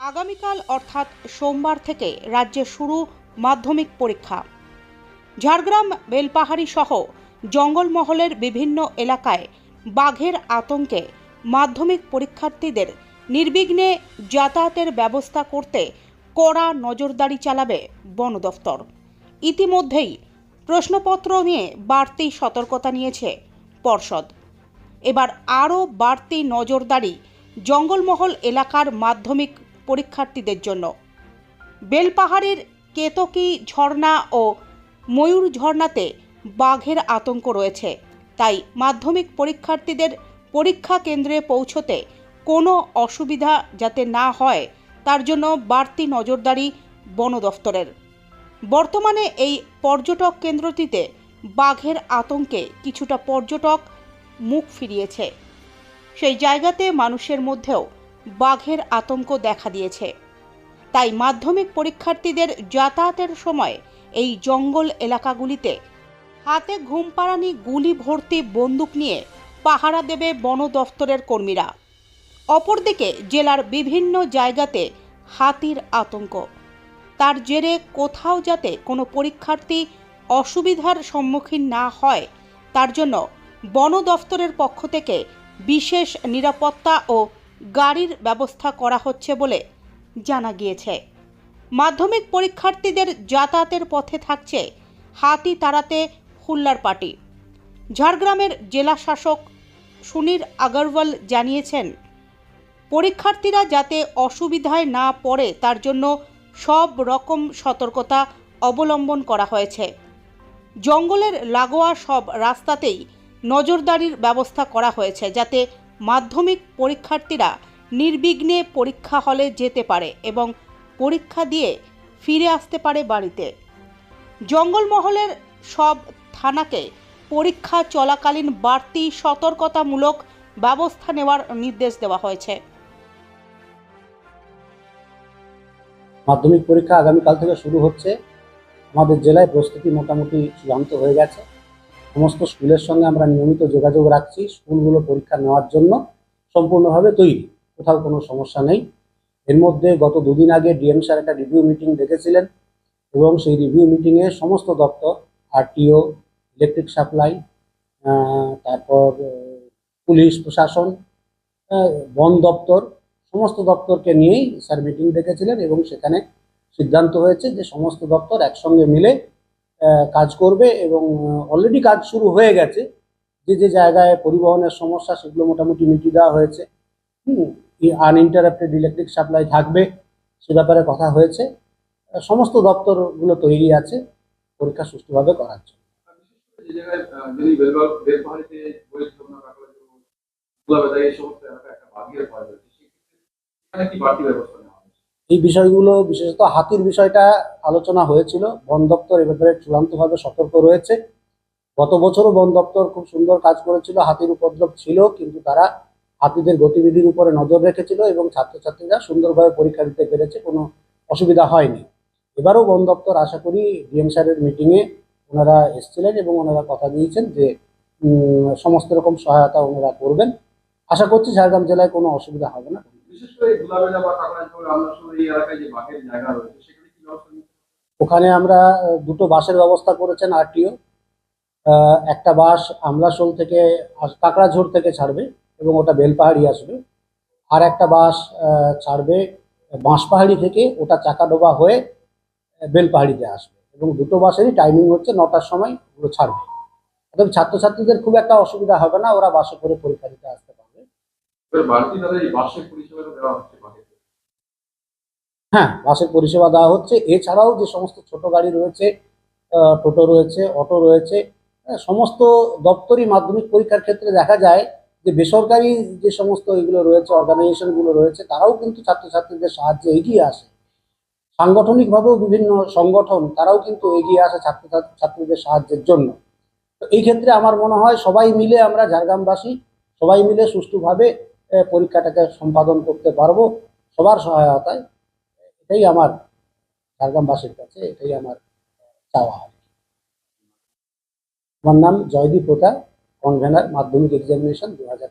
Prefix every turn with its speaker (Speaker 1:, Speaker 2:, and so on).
Speaker 1: আগামীকাল অর্থাৎ সোমবার থেকে রাজ্যে শুরু মাধ্যমিক পরীক্ষা। ঝাড়গ্রাম বেলপাহাড়ি সহ জঙ্গলমহলের বিভিন্ন এলাকায় বাঘের আতঙ্কে মাধ্যমিক পরীক্ষার্থীদের নির্বিঘ্নে যাতায়াতের ব্যবস্থা করতে কড়া নজরদারি চালাবে বন দফতর। ইতিমধ্যেই প্রশ্নপত্র নিয়ে বাড়তি সতর্কতা নিয়েছে পর্ষদ। এবার আরও বাড়তি নজরদারি জঙ্গলমহল এলাকার মাধ্যমিক পরীক্ষার্থীদের জন্য। বেলপাহাড়ির কেতকী ঝর্ণা ও ময়ূর ঝর্ণাতে বাঘের আতঙ্ক রয়েছে। তাই মাধ্যমিক পরীক্ষার্থীদের পরীক্ষা কেন্দ্রে পৌঁছতে কোনো অসুবিধা যাতে না হয়, তার জন্য বাড়তি নজরদারি বন দফতরের। বর্তমানে এই পর্যটক কেন্দ্রটিতে বাঘের আতঙ্কে কিছুটা পর্যটক মুখ ফিরিয়েছে। সেই জায়গাতে মানুষের মধ্যেও বাঘের আতঙ্ক দেখা দিয়েছে। তাই মাধ্যমিক পরীক্ষার্থীদের যাতায়াতের সময় এই জঙ্গল এলাকাগুলিতে হাতে ঘুমপাড়ানি গুলি ভর্তি বন্দুক নিয়ে পাহারা দেবে বন দফতরের কর্মীরা। অপরদিকে জেলার বিভিন্ন জায়গাতে হাতির আতঙ্ক। তার জেরে কোথাও যাতে কোনো পরীক্ষার্থী অসুবিধার সম্মুখীন না হয়, তার জন্য বন দফতরের পক্ষ থেকে বিশেষ নিরাপত্তা ও গাড়ির ব্যবস্থা করা হচ্ছে বলে জানা গিয়েছে। মাধ্যমিক পরীক্ষার্থীদের যাতায়াতের পথে থাকছে হাতি তাড়াতে হুল্লার পার্টি ঝাড়গ্রামের জেলা শাসক সুনীর আগরওয়াল জানিয়েছেন, পরীক্ষার্থীরা যাতে অসুবিধায় না পড়ে তার জন্য সব রকম সতর্কতা অবলম্বন করা হয়েছে। জঙ্গলের লাগোয়া সব রাস্তাতেই নজরদারির ব্যবস্থা করা হয়েছে যাতে মাধ্যমিক পরীক্ষার্থীরা নির্বিঘ্নে পরীক্ষা হলে যেতে পারে এবং পরীক্ষা দিয়ে ফিরে আসতে পারে বাড়িতে। জঙ্গলমহলের সব থানাকে পরীক্ষা চলাকালীন বাড়তি সতর্কতামূলক ব্যবস্থা নেওয়ার নির্দেশ দেওয়া হয়েছে।
Speaker 2: মাধ্যমিক পরীক্ষা আগামীকাল থেকে শুরু হচ্ছে। আমাদের জেলায় প্রস্তুতি মোটামুটি চূড়ান্ত হয়ে গেছে। সমস্ত স্কুলের সঙ্গে আমরা নিয়মিত যোগাযোগ রাখছি, স্কুলগুলো পরীক্ষা নেওয়ার জন্য সম্পূর্ণভাবে তৈরি, কোথাও কোনো সমস্যা নেই। এর মধ্যে গত দুদিন আগে ডিএম স্যার একটা রিভিউ মিটিং ডেকেছিলেন এবং সেই রিভিউ মিটিংয়ে সমস্ত দপ্তর আরটিও ইলেকট্রিক সাপ্লাই তারপর পুলিশ, প্রশাসন বন দপ্তর, সমস্ত দপ্তরকে নিয়েই স্যার মিটিং ডেকেছিলেন এবং সেখানে সিদ্ধান্ত হয়েছে যে সমস্ত দপ্তর একসঙ্গে মিলে কাজ করবে এবং অলরেডি কাজ শুরু হয়ে গেছে। যে যে জায়গায় পরিবহনের সমস্যা, সেগুলো মোটামুটি মিটিয়ে দেওয়া হয়েছে। হুম আনইন্টারাপ্টেড ইলেকট্রিক সাপ্লাই থাকবে, সে ব্যাপারে কথা হয়েছে। সমস্ত দপ্তরগুলো তৈরি আছে, পরীক্ষা সুষ্ঠুভাবে করার জন্য।
Speaker 3: ব্যবস্থা
Speaker 2: এই বিষয়গুলো, বিশেষত হাতির বিষয়টা আলোচনা হয়েছিল। বন দপ্তর এ ব্যাপারে চূড়ান্তভাবে সতর্ক রয়েছে। গত বছরও বন দপ্তর খুব সুন্দর কাজ করেছিল। হাতির উপদ্রব ছিল, কিন্তু তারা হাতিদের গতিবিধির উপরে নজর রেখেছিল এবং ছাত্রছাত্রীরা সুন্দরভাবে পরীক্ষা দিতে পেরেছে। কোনো অসুবিধা হয়নি। এবারও বন দপ্তর আশা করি ডিএম স্যারের মিটিংয়ে ওনারা এসেছিলেন এবং ওনারা কথা দিয়েছেন যে সমস্ত রকম সহায়তা ওনারা করবেন। আশা করছি ঝাড়গ্রাম জেলায় কোনো অসুবিধা হবে না।
Speaker 3: বিশেষ করে বা কাকড়াঝোড় এই এলাকায় যে বাঘের জায়গা রয়েছে, সেখানে কি ব্যবস্থা
Speaker 2: ওখানে আমরা দুটো বাসের ব্যবস্থা করেছেন আরটিও। একটা বাস আমলাশোল থেকে কাকড়াঝোড় থেকে ছাড়বে এবং ওটা বেলপাহাড়ি আসবে। আর একটা বাস ছাড়বে বাঁশপাহাড়ি থেকে ওটা চাকাডোবা হয়ে বেলপাহাড়িতে আসবে। এবং দুটো বাসেরই টাইমিং হচ্ছে নটার সময় ওগুলো ছাড়বে। অর্থাৎ ছাত্রছাত্রীদের খুব একটা অসুবিধা হবে না, ওরা বাসে করে পরীক্ষা দিতে আসতে হ্যাঁ বাসের পরিষেবা দেওয়া হচ্ছে। এছাড়াও যে সমস্ত ছোট গাড়ি রয়েছে টোটো রয়েছে অটো রয়েছে হ্যাঁ, সমস্ত দপ্তরই মাধ্যমিক পরীক্ষার ক্ষেত্রে দেখা যায় যে বেসরকারি যে সমস্ত এগুলো রয়েছে অর্গানাইজেশনগুলো রয়েছে তারাও কিন্তু ছাত্রছাত্রীদের সাহায্যে এগিয়ে আসে। সাংগঠনিকভাবেও বিভিন্ন সংগঠন তারাও কিন্তু এগিয়ে আসে ছাত্র ছাত্রীদের সাহায্যের জন্য। তো এই ক্ষেত্রে আমার মনে হয় সবাই মিলে আমরা ঝাড়গ্রামবাসী সবাই মিলে সুষ্ঠুভাবে পরীক্ষাটাকে সম্পাদন করতে পারব সবার সহায়তায়। এটাই আমার ঝাড়গ্রামবাসীর কাছে এটাই আমার চাওয়া আর আমার নাম জয়দীপ প্রতা কনভেনার মাধ্যমিক এক্সামিনেশন দু হাজার